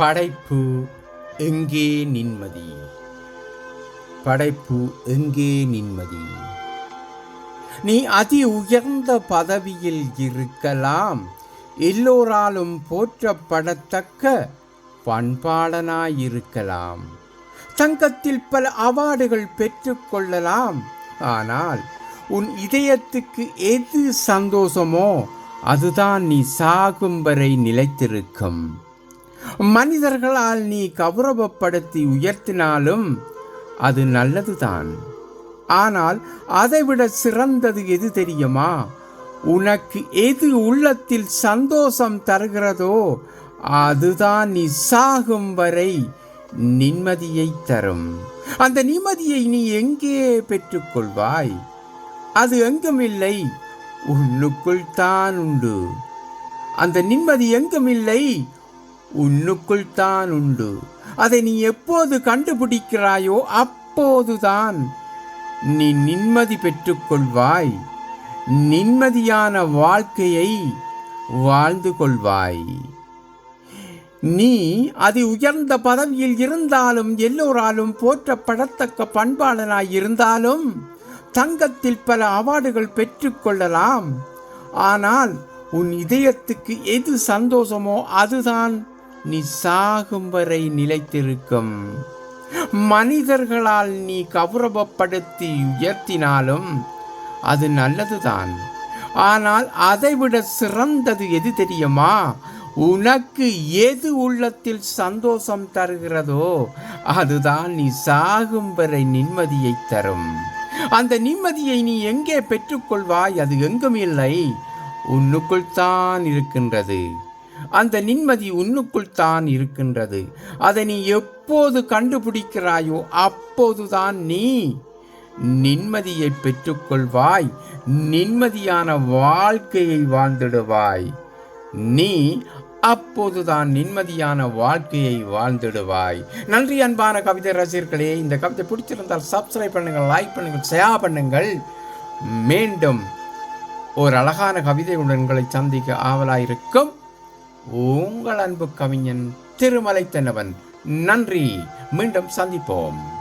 படைப்பு எங்கே நிம்மதி படைப்பு எங்கே நிம்மதி நீ அதி உயர்ந்த பதவியில் இருக்கலாம். எல்லோராலும் போற்றப்படத்தக்க பண்பாளனாயிருக்கலாம். தங்கத்தில் பல அவார்டுகள் பெற்றுக்கொள்ளலாம் ஆனால் உன் இதயத்துக்கு எது சந்தோஷமோ அதுதான் நீ சாகும் வரை நிலைத்திருக்கும். மனிதர்களால் நீ கௌரவப்படுத்தி உயர்த்தினாலும் அது நல்லதுதான். ஆனால் அதைவிட சிறந்தது எது தெரியுமா? உனக்கு எது உள்ளத்தில் சந்தோஷம் தருகிறதோ அதுதான் நீ சாகும் வரை நிம்மதியை தரும். அந்த நிம்மதியை நீ எங்கே பெற்றுக்கொள்வாய்? அது எங்கும் இல்லை உன்னுக்குள் தான் உண்டு. அந்த நிம்மதி எங்கும் இல்லை உன்னுக்குள் தான் உண்டு. அதை நீ எப்போது கண்டுபிடிக்கிறாயோ அப்போதுதான் நீ நிம்மதி பெற்றுக்கொள்வாய். நிம்மதியான வாழ்க்கையை வாழ்ந்து கொள்வாய். நீ அதி உயர்ந்த பதவியில் இருந்தாலும் எல்லோராலும் போற்றப்படத்தக்க பண்பாளனாய் இருந்தாலும் தங்கத்தில் பல அவார்டுகள் பெற்றுக்கொள்ளலாம். ஆனால் உன் இதயத்துக்கு எது சந்தோஷமோ அதுதான் நீ சாகும் வரை நிலைத்திருக்கும். மனிதர்களால் நீ கௌரவப்படுத்தி உயர்த்தினாலும் அது நல்லதுதான். ஆனால் அதைவிட சிறந்தது எது தெரியுமா? உனக்கு எது உள்ளத்தில் சந்தோஷம் தருகிறதோ அதுதான் நீ சாகும் வரை நிம்மதியை தரும். அந்த நிம்மதியை நீ எங்கே பெற்றுக்கொள்வாய்? அது எங்கும் இல்லை உன்னுக்குள் தான் இருக்கின்றது. அந்த நிம்மதி உன்னுக்குள் தான் இருக்கின்றது. அதை நீ எப்போது கண்டுபிடிக்கிறாயோ அப்போதுதான் நீ நிம்மதியை பெற்றுக்கொள்வாய். நிம்மதியான வாழ்க்கையை வாழ்ந்திடுவாய். நீ அப்போதுதான் நிம்மதியான வாழ்க்கையை வாழ்ந்திடுவாய். நன்றி அன்பான கவிதை ரசிகர்களே. இந்த கவிதை பிடிச்சிருந்தால் சப்ஸ்கிரைப் பண்ணுங்கள் லைக் பண்ணுங்கள் ஷேர் பண்ணுங்கள். மீண்டும் ஒரு அழகான கவிதையுடன் உங்களை சந்திக்க ஆவலாயிருக்கும். உங்கள் அன்பு கவிஞன் திருமலை தென்னவன் நன்றி. மீண்டும் சந்திப்போம்.